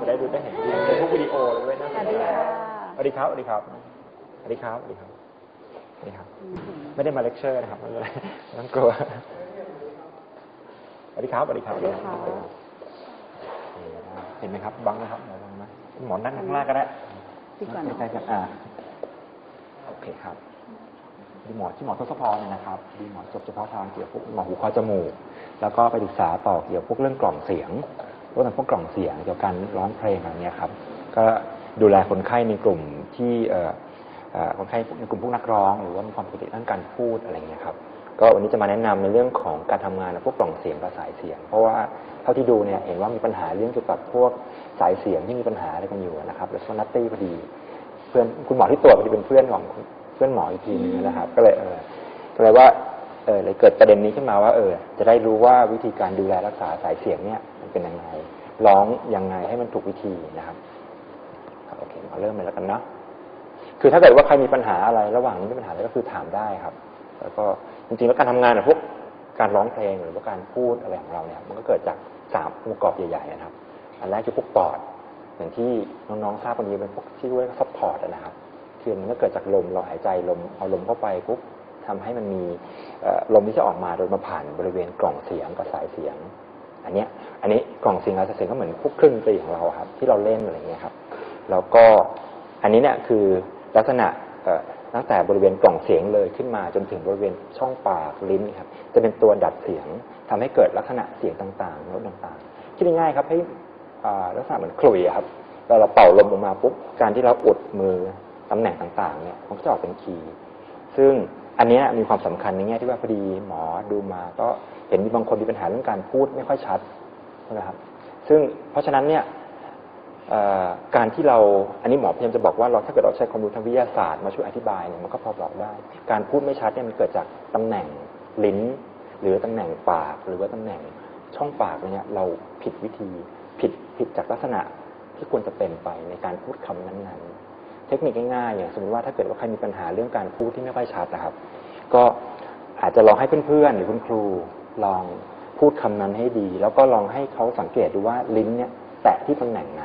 จะได้ดูได้เห็นในพวกวิดีโอเลยด้วยนะสวัสดีค่ะสวัสดีครับสวัสดีครับสวัสดีครับสวัสดีครับสวัสดีครับ ไม่ได้มาเลคเชอร์นะครับไม่เป็นไรไม่ต้องกลัวสวัสดีครับสวัสดีครับสวัสดีค่ะเห็นไหมครับ บังนะครับหมอบังไหมหมอนั่งข้างล่างก็ได้ดีกว่าเนอะใกล้ๆกันอ่าโอเคครับดีหมอที่หมอทศพรเนี่ยนะครับดีหมอจบเฉพาะทางเกี่ยวกับพวกหมอหูคอจมูก แล้วก็ไปศึกษาต่อเกี่ยวกับพวกเรื่องกล่องเสียง พวกนั้นพวกกล่องเสียงเกี่ยวกับการร้องเพลงอะไรเนี้ยครับ ก็ดูแลคนไข้ในกลุ่มที่เออคนไข้ในกลุ่มพวกนักร้อง หรือว่ามีความปกติด้านการพูดอะไรเงี้ยครับก็วันนี้จะมาแนะนำในเรื่องของการทำงานพวกกล่องเสียงกับสายเสียง เพราะว่าเท่าที่ดูเนี่ยเห็นว่ามีปัญหาเรื่องเกี่ยวกับพวกสายเสียงที่มีปัญหาอะไรกันอยู่นะครับแล้วก็นัตตี้พอดีเพื่อนคุณหมอที่ตรวจพอดีเป็นเพื่อนของเพื่อนหมออีกทีนึงนะครับ ก็เลยเออก็เลยว่า ออเลยเกิดประเด็นนี้ขึ้นมาว่าเออ จะได้รู้ว่าวิธีการดูแลรักษาสายเสียงเนี่ยมันเป็นยังไงร้องยังไงให้มันถูกวิธีนะครับครับโอเคมาเริ่มเลยแล้วกันเนาะคือถ้าเกิดว่าใครมีปัญหาอะไรระหว่างนี้มีปัญหาอะไรก็คือถามได้ครับ แล้วก็จริงๆแล้วการทำงานกับพวกการร้องเพลงหรือว่าการพูดอะไรของเราเนี่ยมันก็เกิดจากสามองค์ประกอบใหญ่ๆนะครับ อันแรกคือพวกปอด อย่างที่น้องๆทราบกันดีเป็นพวกที่เรียกว่าซัพพอร์ตนะครับคือมันก็เกิดจากลมเราหายใจลมเอาลมเข้าไปปุ๊บ ทำให้มันมีลมที่จะออกมาโดยมาผ่านบริเวณกล่องเสียงกับสายเสียง อันเนี้ยอันนี้กล่องเสียงกับสายเสียงก็เหมือนพวกเครื่องดนตรีของเราครับ ที่เราเล่นอะไรเงี้ยครับ แล้วก็อันนี้เนี่ยคือลักษณะตั้งแต่บริเวณกล่องเสียงเลยขึ้นมาจนถึงบริเวณช่องปากลิ้นครับจะเป็นตัวดัดเสียงทำให้เกิดลักษณะเสียงต่างๆโน้ตต่างๆคิดง่ายๆครับให้ลักษณะเหมือนขลุ่ยครับเราเราเป่าลมออกมาปุ๊บการที่เราอุดมือตำแหน่งต่างๆเนี่ยมันก็จะออกเป็นคีย์ซึ่ง อันนี้มีความสำคัญในแง่ที่ว่าพอดีหมอดูมาก็เห็นมีบางคนมีปัญหาเรื่องการพูดไม่ค่อยชัดใช่ไหมครับ ซึ่งเพราะฉะนั้นเนี่ยการที่เราอันนี้หมอพยายามจะบอกว่าเราถ้าเกิดเราใช้ความรู้ทางวิทยาศาสตร์มาช่วยอธิบายเนี่ยมันก็พอบอกได้ การพูดไม่ชัดเนี่ยมันเกิดจากตำแหน่งลิ้น หรือตำแหน่งปากหรือว่าตำแหน่งช่องปากเนี่ยเราผิดวิธีผิดผิดจากลักษณะที่ควรจะเป็นไปในการพูดคำนั้นๆ เทคนิคง่ายๆอย่างสมมติว่าถ้าเกิดว่าใครมีปัญหาเรื่องการพูดที่ไม่ค่อยชัดนะครับ ก็อาจจะลองให้เพื่อนๆ หรือคุณครูลองพูดคำนั้นให้ดี แล้วก็ลองให้เขาสังเกตดูว่าลิ้นเนี่ยแตะที่ตำแหน่งไหน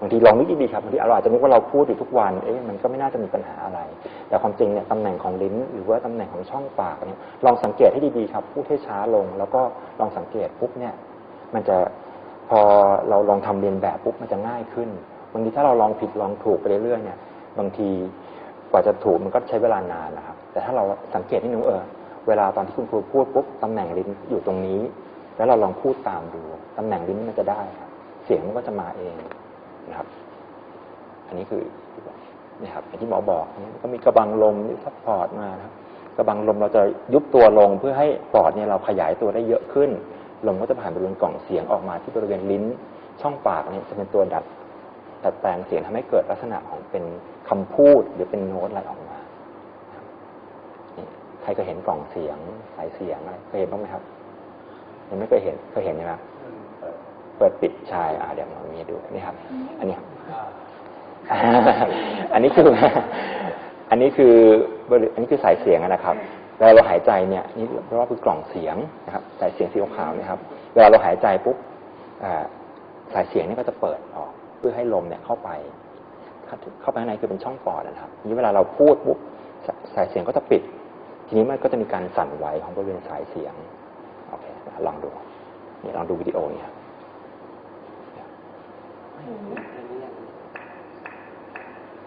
บางทีลองนึกดีๆครับบางทีเราอาจจะนึกว่าเราพูดอยู่ทุกวันเอ๊ะมันก็ไม่น่าจะมีปัญหาอะไร แต่ความจริงเนี่ยตำแหน่งของลิ้น หรือว่าตำแหน่งของช่องปากเนี่ยลองสังเกตให้ดีๆครับ พูดให้ช้าลง แล้วก็ลองสังเกตปุ๊บเนี่ย มันจะพอเราลองทำเรียนแบบปุ๊บมันจะง่ายขึ้นบางทีถ้าเราลองผิดลองถูกไปเรื่อยๆเนี่ย บางที ว่าจะถูกมันก็ใช้เวลานานนะครับ แต่ถ้าเราสังเกตนิดนึงเออเวลาตอนที่คุณครูพูดปุ๊บตำแหน่งลิ้นอยู่ตรงนี้ แล้วเราลองพูดตามดูตำแหน่งลิ้นมันจะได้ครับ เสียงมันก็จะมาเองนะครับ อันนี้คือนี่ครับอย่างที่หมอบอกนี่ก็มีกระบังลมที่ซัพพอร์ตมานะครับกระบังลมเราจะยุบตัวลงเพื่อให้ปอดเนี่ยเราขยายตัวได้เยอะขึ้น ลมก็จะผ่านบริเวณกล่องเสียงออกมาที่บริเวณลิ้นช่องปากเนี่ยจะเป็นตัวดัด ดัดแปลงเสียงทำให้เกิดลักษณะของเป็นคำพูดหรือเป็นโน้ตอะไรออกมาใครเคยเห็นกล่องเสียงสายเสียงอะไรเคยเห็นบ้างไหมครับ ยังไม่เคยเห็นเคยเห็นใช่ไหมครับเปิดปิดใช่อ่าเดี๋ยวมามีดูนี่ครับ อันนี้ครับอันนี้คืออันนี้คืออันนี้คือสายเสียงนะครับเวลาเราหายใจเนี่ยนี่เรียกว่าคือกล่องเสียงนะครับสายเสียงสีขาวนะครับ เวลาเราหายใจปุ๊บสายเสียงนี่ก็จะเปิดออก พื่อให้ลมเนี่ยเข้าไป เข้าไปข้างในคือเป็นช่องปอดนะครับทีนี้เวลาเราพูดปุ๊บสายเสียงก็จะปิด ทีนี้มันก็จะมีการสั่นไหวของบริเวณสายเสียงโอเคลองดูนี่ลองดูวิดีโอนี่ครับ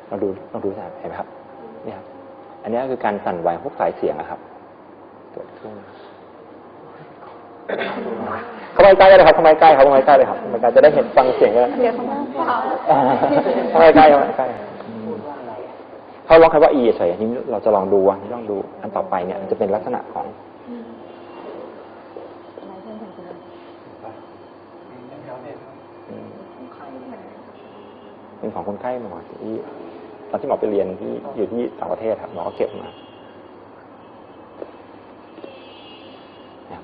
ลองดูลองดูสิครับเห็นไหมครับนี่ครับ อันนี้คือการสั่นไหวของพวกสายเสียงอะครับ เกิดขึ้น เข้ามาใกล้เลยครับเข้ามาใกล้ครับเข้ามาใกล้เลยครับเข้ามาใกล้จะได้เห็นฟังเสียงกันเดี๋ยวเขามาเปล่าเข้ามาใกล้เข้ามาใกล้อืมเขาลองคำว่า e เฉยอันนี้เราจะลองดูอันนี้ลองดูอันต่อไปเนี่ยมันจะเป็นลักษณะของอืมเป็นของคนไข้หมอที่ตอนที่หมอไปเรียนที่อยู่ที่ต่างประเทศครับหมอก็เก็บมานะครับ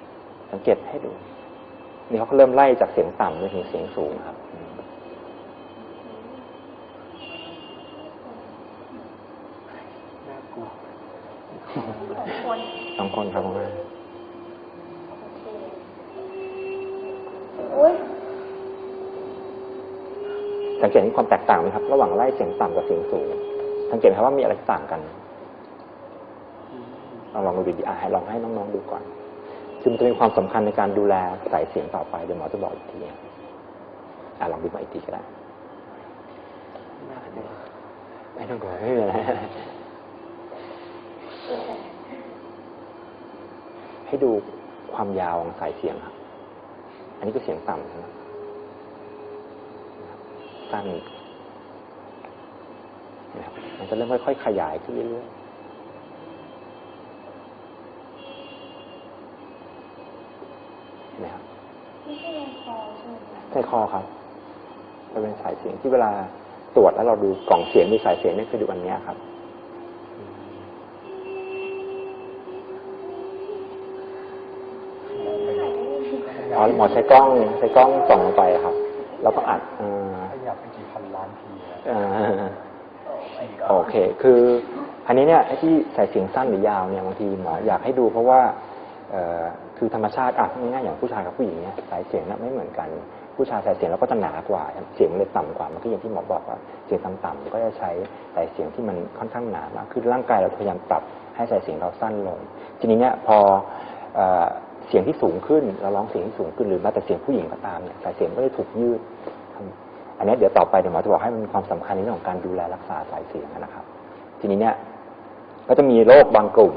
สังเกตให้ดู นี่เขาก็เริ่มไล่จากเสียงต่ำไปถึงเสียงสูงครับอืมคนสองคนครับผมว่าอุ้ยสังเกตเห็นความแตกต่างไหมครับ ระหว่างไล่เสียงต่ำกับเสียงสูง สังเกตไหมครับว่ามีอะไรที่ต่างกัน ลองลองดูดีๆอะให้ลองให้น้องๆดูก่อน คือมันจะมีความสำคัญในการดูแลสายเสียงต่อไปเดี๋ยวหมอจะบอกอีกทีอะลองดูมาอีกทีก็ได้ไม่ต้องกลัวไม่เป็นไรให้ดูความยาวของสายเสียงครับ อันนี้ก็เสียงต่ำใช่ไหมสั้นนะครับมันจะเริ่มค่อยๆขยายขึ้นเรื่อยๆเห็ นไหมครับไม่ใช่ในคอใช่ไหมคะใช่คอครับจะเป็นสายเสียงที่เวลาตรวจแล้วเราดูกล่องเสียงมีสายเสียงเนี่ยคือดูอันเนี้ยครับอ๋อหมอใช้กล้องใช้กล้องส่องลงไปครับ แล้วก็อัดอ่าขยับไปกี่พันล้านทีแล้วอ่าไอ้ก็โอเค คือ อันนี้เนี่ยไอ้ที่ใส่เสียงสั้นหรือยาวเนี่ยบางทีหมออยากให้ดูเพราะว่าเอ่อ คือธรรมชาติอะง่ายๆอย่างผู้ชายกับผู้หญิงเนี่ยสายเสียงเนี่ยไม่เหมือนกัน ผู้ชายสายเสียงเราก็จะหนากว่า เสียงมันเลยต่ำกว่าเมื่อกี้อย่างที่หมอบอกว่าเสียงต่ำๆก็จะใช้สายเสียงที่มันค่อนข้างหนามากคือร่างกายเราพยายามปรับให้สายเสียงเราสั้นลง ทีนี้เนี่ยพอเสียงที่สูงขึ้นเราร้องเสียงที่สูงขึ้นหรือแม้แต่เสียงผู้หญิงก็ตามเนี่ยสายเสียงก็จะถูกยืด อันนี้เดี๋ยวต่อไปเดี๋ยวหมอจะบอกให้มันมีความสำคัญในเรื่องของการดูแลรักษาสายเสียงนะครับ ทีนี้เนี่ยก็จะมีโรคบางกลุ่ม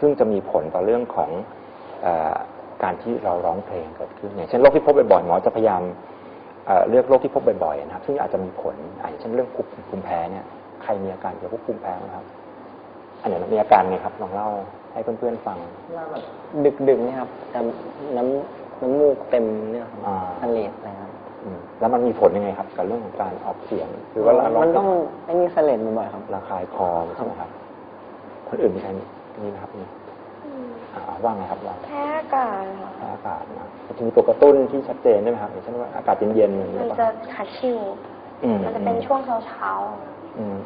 ซึ่งจะมีผลต่อเรื่องของ การที่เราร้องเพลงเกิดขึ้นอย่างเช่นโรคที่พบบ่อยๆหมอจะพยายามเอ่อเลือกโรคที่พบบ่อยๆนะครับ ซึ่งอาจจะมีผลอะอย่างเช่นเรื่องภูมิภูมิแพ้เนี่ยใครมีอาการเกี่ยวกับภูมิแพ้ไหมครับ อันไหนมีอาการไงครับลองเล่าให้เพื่อนๆฟังว่าแบบดึกดึกๆนี่ครับแต่น้ำน้ำมูกเต็มเนี่ยครับอ่าทะเลดอะไรครับอืมแล้วมันมีผลยังไงครับ กับเรื่องของการออกเสียงหรือว่าเรามันต้องไอ้นี่เสลดบ่อยๆครับระคายคอใช่ไหมครับ คนอื่นมีใครมีไหมครับนี่อ่า ว่างไงครับว่างแพ้อากาศค่ะอากาศนะจะมีตัวกระตุ้นที่ชัดเจนได้ไหมครับอย่างเช่นว่าอากาศเย็นๆอย่างมัเงี้นยป่ะจะขัดคิวอืมมันจะเป็นช่วงเช้าเช้าอืม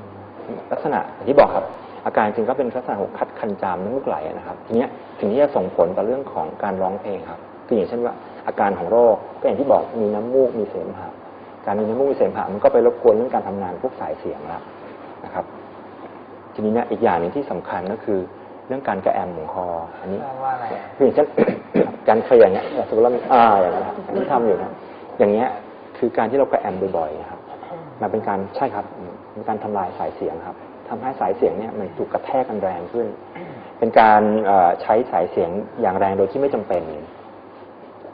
ลักษณะอย่างที่บอกครับ อาการจริงก็เป็นลักษณะของคัดคันจามน้ำมูกไหลนะครับ ทีเนี้ยสิ่งที่จะส่งผลต่อเรื่องของการร้องเพลงครับคืออย่างเช่นว่าอาการของโรคก็อย่างที่บอกมีน้ำมูกมีเสมหะการมีน้ำมูกมีเสมหะมันก็ไปรบกวนเรื่องการทำงานพวกสายเสียงแล้วนะครับ ทีนี้เนี่ยอีกอย่างหนึ่งที่สำคัญก็คือ เรื่องการกระแอมของคอ อันนี้ว่าอะไรคืออย่างเช่นการเคลียร์อย่างเงี้ยสมมติเราอ่าอย่างเงี้ยครับที่ทำอยู่นะอย่างเงี้ยคือการที่เรากระแอมบ่อยๆนะครับมันเป็นการใช่ครับอืมเป็นการทำลายสายเสียงครับทำให้สายเสียงเนี่ยมันถูกกระแทกกันแรงขึ้น เป็นการเอ่อใช้สายเสียงอย่างแรงโดยที่ไม่จำเป็น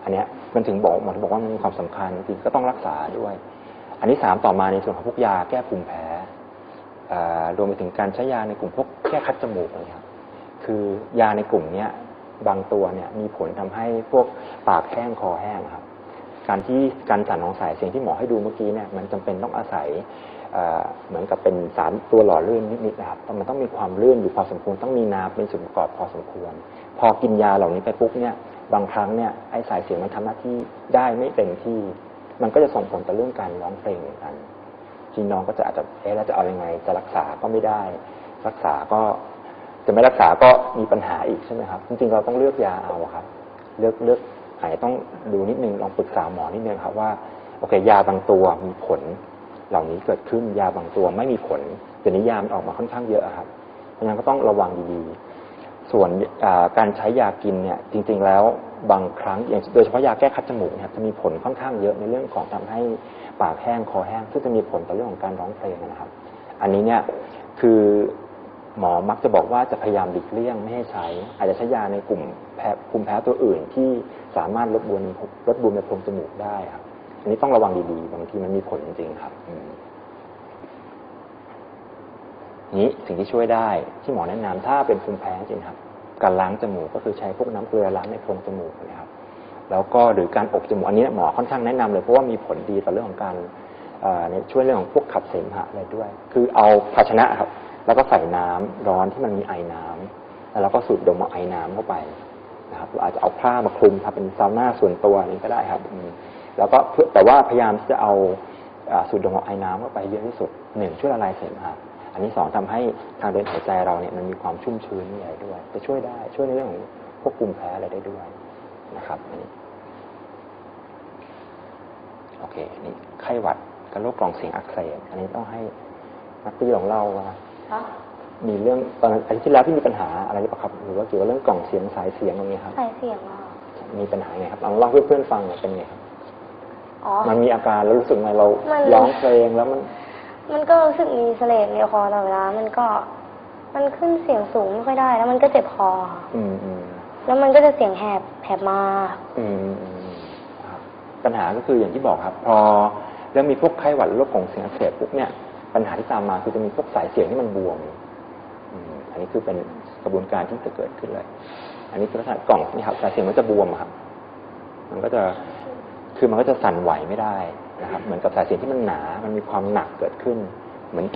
อันเนี้ยมันถึงบอกหมอถึงบอกว่ามันมีความสำคัญจริงก็ต้องรักษาด้วย อันที่สามต่อมาในส่วนของพวกยาแก้ภูมิแพ้เอ่อรวมไปถึงการใช้ยาในกลุ่มพวกแก้คัดจมูกอะไรครับ คือยาในกลุ่มเนี้ยบางตัวเนี่ยมีผลทำให้พวกปากแห้งคอแห้งครับ การที่การสั่นของสายเสียงที่หมอให้ดูเมื่อกี้เนี่ยมันจำเป็นต้องอาศัยเเหมือนกับเป็นสารตัวหล่อลื่นนิดๆนะครับมันต้องมีความลื่นอยู่พอสมควรต้องมีน้ำเป็นส่วนประกอบพอสมควร พอกินยาเหล่านี้ไปปุ๊บเนี่ยบางครั้งเนี่ยไอ้สายเสียงมันทำหน้าที่ได้ไม่เต็มที่ มันก็จะส่งผลต่อเรื่องการร้องเพลงเหมือนกันพี่น้องก็จะอาจจะเอ๊ะแล้วจะเอายังไงจะรักษาก็ไม่ได้ รักษาก็ จะไม่รักษาก็มีปัญหาอีกใช่ไหมครับ จริงๆเราต้องเลือกยาเอาครับ เลือกเลือกอาจจะต้องดูนิดนึงลองปรึกษาหมอนิดนึงครับว่าโอเค ยาบางตัวมีผล เหล่านี้เกิดขึ้นยาบางตัวไม่มีผลเดี๋ยวนี้ยามันออกมาค่อนข้างเยอะครับเพราะฉะนั้นก็ต้องระวังดีๆ ส่วนการใช้ยากินเนี่ย จริง ๆ แล้วบางครั้งอย่างโดยเฉพาะยาแก้คัดจมูกเนะครับจะมีผลค่อนข้างเยอะในเรื่องของทำให้ปากแห้งคอแห้งซึ่งจะมีผลต่อเรื่องของการร้องเพลงนะครับ อันนี้เนี่ยคือ หมอมักจะบอกว่าจะพยายามหลีกเลี่ยงไม่ให้ใช้ อาจจะใช้ยาในกลุ่มแพ้ภูมิแพ้ตัวอื่นที่สามารถลดบวมลดบวมในโพรงจมูกได้ครับ อันนี้ต้องระวังดีๆ บางทีมันมีผลจริงๆครับนี้สิ่งที่ช่วยได้ที่หมอแนะนำถ้าเป็นภูมิแพ้จริงครับ การล้างจมูกก็คือใช้พวกน้ำเกลือล้างในโพรงจมูกนะครับ แล้วก็หรือการอบจมูกอันนี้หมอค่อนข้างแนะนำเลยเพราะว่ามีผลดีต่อเรื่องของการช่วยเรื่องของพวกขับเสมหะอะไรด้วย คือเอาภาชนะครับ แล้วก็ใส่น้ำร้อนที่มันมีไอน้ำแล้วเราก็สูดดมเอาไอน้ำเข้าไปนะครับเราอาจจะเอาผ้ามาคลุมครับเป็นซาวน่าส่วนตัวนี้ก็ได้ครับแล้วก็เพื่อแต่ว่าพยายามที่จะเอาสูดดมเอาไอน้ำเข้าไปเยอะที่สุดหนึ่งช่วยละลายเสมหะอันนี้สองทำให้ทางเดินหายใจเราเนี่ยมันมีความชุ่มชื้นมีอะไรด้วยจะช่วยได้ช่วยในเรื่องของพวกภูมิแพ้อะไรได้ด้วยนะครับอันนี้โอเคนี่ไข้หวัดกับโรคกล่องเสียงอักเสบอันนี้ต้องให้นักตี้ลองเล่าว่า มีเรื่องตอนนั้นอาทิตย์ที่แล้วที่มีปัญหาอะไรหรือเปล่าครับ หรือว่าเกี่ยวกับเรื่องกล่องเสียงสายเสียงตรงนี้ครับใส่เสียงอะมีปัญหาไงครับลองเล่าให้เพื่อนๆฟังหน่อยเป็นไงครับอ๋อมันมีอาการแล้วรู้สึกไงเรามันร้องเพลงแล้วมัน มันก็รู้สึกมีเสลดในคอตลอดเวลา มันก็ มันขึ้นเสียงสูงไม่ค่อยได้ แล้วมันก็เจ็บคอค่ะอืมอืมแล้วมันก็จะเสียงแหบแหบมากอืมอืมอืมครับปัญหาก็คืออย่างที่บอกครับ พอเริ่มมีพวกไข้หวัดโรคของเสียงอักเสบปุ๊บเนี่ย ปัญหาที่ตามมาคือจะมีพวกสายเสียงที่มันบวมอันนี้คือเป็นกระบวนการที่จะเกิดขึ้นเลย อันนี้คือลักษณะกล่องนี่ครับสายเสียงมันจะบวมครับ มันก็จะคือมันก็จะสั่นไหวไม่ได้นะครับ เหมือนกับสายเสียงที่มันหนา มันมีความหนักเกิดขึ้น เหมือน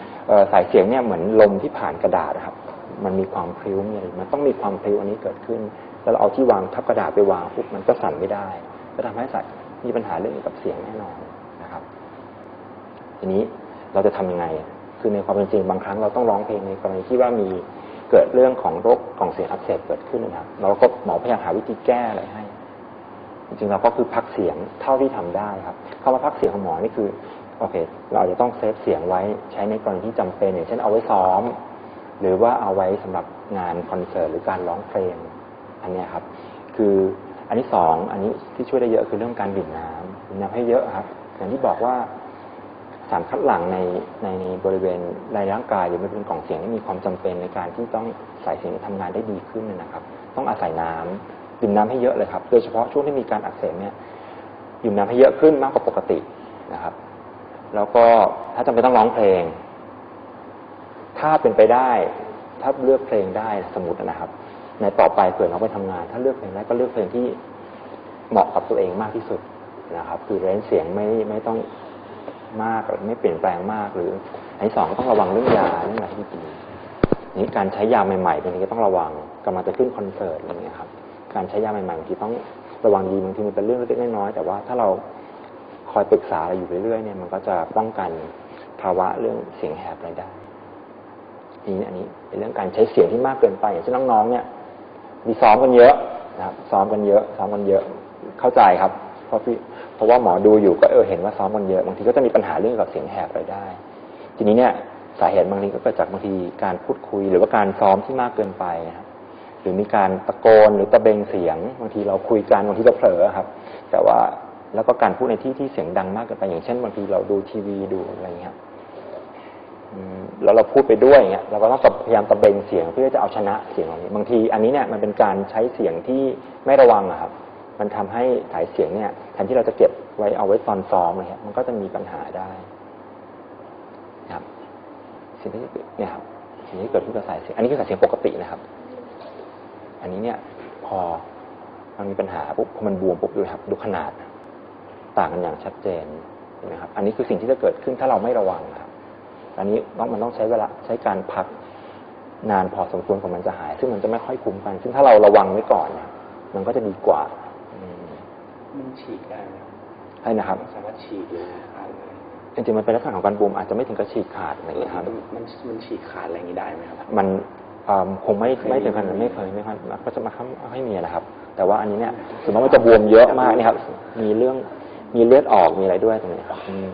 สายเสียงเนี่ยเหมือนลมที่ผ่านกระดาษครับ มันมีความพลิ้วมีอะไรมันต้องมีความพลิ้วอันนี้เกิดขึ้น แล้วเราเอาที่วางทับกระดาษไปวางปุ๊บมันก็สั่นไม่ได้ ก็ทำให้สายมีปัญหาเรื่องกับเสียงแน่นอนนะครับ ทีนี้ เราจะทำยังไง คือในความเป็นจริงบางครั้งเราต้องร้องเพลงในกรณีที่ว่ามีเกิดเรื่องของโรคกล่องเสียงอักเสบเกิดขึ้นนะครับ เราก็หมอพยายามหาวิธีแก้อะไรให้ จริงๆเราก็คือพักเสียงเท่าที่ทำได้ครับคำว่าพักเสียงของหมอนี่คือโอเค เราอาจจะต้องเซฟเสียงไว้ใช้ในกรณีที่จำเป็น อย่างเช่นเอาไว้ซ้อม หรือว่าเอาไว้สำหรับงานคอนเสิร์ตหรือการร้องเพลง อันนี้ครับ คืออันที่สองอันนี้ที่ช่วยได้เยอะคือเรื่องการดื่มน้ำดื่มน้ำให้เยอะครับอย่างที่บอกว่า สารคัดหลั่งในในบริเวณในร่างกายหรือบริเวณกล่องเสียงนี่มีความจำเป็นในการที่ต้องสายเสียงทำงานได้ดีขึ้นนะครับ ต้องอาศัยน้ำดื่มน้ำให้เยอะเลยครับ โดยเฉพาะช่วงที่มีการอักเสบเนี่ยดื่มน้ำให้เยอะขึ้นมากกว่าปกตินะครับ แล้วก็ถ้าจำเป็นต้องร้องเพลง ถ้าเป็นไปได้ ถ้าเลือกเพลงได้สมมตินะครับ ในต่อไปเผื่อน้องไปทำงาน ถ้าเลือกเพลงได้ก็เลือกเพลงที่เหมาะกับตัวเองมากที่สุดนะครับ คือเรนเสียงไม่ไม่ต้อง มากหรือไม่เปลี่ยนแปลงมากหรืออันที่สองก็ต้องระวังเรื่องยาเรื่องอะไรที่ดีนี่การใช้ยาใหม่ๆเป็นอย่างนี้ก็ต้องระวังกำลังจะขึ้นคอนเสิร์ตอะไรอย่างเงี้ยครับ การใช้ยาใหม่ๆบางทีต้องระวังดีบางทีมันเป็นเรื่องเล็กๆน้อยๆแต่ว่าถ้าเราคอยปรึกษาอะไรอยู่เรื่อยๆเนี่ยมันก็จะป้องกันภาวะเรื่องเสียงแหบอะไรได้ทีนี้อันนี้เป็นเรื่องการใช้เสียงที่มากเกินไปอย่างเช่นน้องๆเนี่ยมีซ้อมกันเยอะนะครับซ้อมกันเยอะซ้อมกันเยอะเข้าใจครับเพราะพี่ เพราะว่าหมอดูอยู่ก็เออเห็นว่าซ้อมกันเยอะบางทีก็จะมีปัญหาเรื่องเกี่ยวกับเสียงแหบไรได้ ทีนี้เนี่ยสาเหตุบางทีก็เกิดจากบางทีการพูดคุย หรือว่าการซ้อมที่มากเกินไปนะครับหรือมีการตะโกนหรือตะเบงเสียงบางทีเราคุยกันบางทีเราเผลอครับ แต่ว่าแล้วก็การพูดในที่ที่เสียงดังมากเกินไปอย่างเช่นบางทีเราดูทีวีดูอะไรอย่างเงี้ยแล้วเราพูดไปด้วยเงี้ยเราก็ต้องพยายามตะเบงเสียงเพื่อจะเอาชนะเสียงเหล่านี้ บางทีอันนี้เนี่ยมันเป็นการใช้เสียงที่ไม่ระวังอะครับ มันทำให้สายเสียงเนี่ยแทนที่เราจะเก็บไว้เอาไว้ตอนซ้อมอะไรเงี้ยมันก็จะมีปัญหาได้นะครับสิ่งที่เนี่ยครับสิ่งที่เกิดขึ้นกับสายเสียง อันนี้คือสายเสียงปกตินะครับ อันนี้เนี่ยพอมันมีปัญหาปุ๊บพอมันบวมปุ๊บดูครับ ดูขนาด ต่างกันอย่างชัดเจนเห็นไหมครับ อันนี้คือสิ่งที่จะเกิดขึ้นถ้าเราไม่ระวังครับ อันนี้ต้องมันต้องใช้เวลาใช้การพักนานพอสมควรกว่ามันจะหาย ซึ่งมันจะไม่ค่อยคุ้มกัน ซึ่งถ้าเราระวังไว้ก่อนเนี่ยมันก็จะดีกว่า มมันฉีกได้ไหมครับใช่นะครับมันสามารถฉีกหรือขาดเลยจริงๆมันเป็นลักษณะของการบวมอาจจะไม่ถึงกับฉีกขาดอะไรอย่างเงี้ยครับมันมันฉีกขาดอะไรอย่างนี้ได้ไหมครับ มันเอิ่มคงไม่เคยไม่ถึงขนาดนั้นไม่เคยไม่ค่อยก็จะมาค่อยให้มีนะครับ แต่ว่าอันนี้เนี่ยสมมติว่ามันจะบวมเยอะมากนี่ครับ มีเรื่องมีเลือดออกมีอะไรด้วยตรงนี้ครับอืม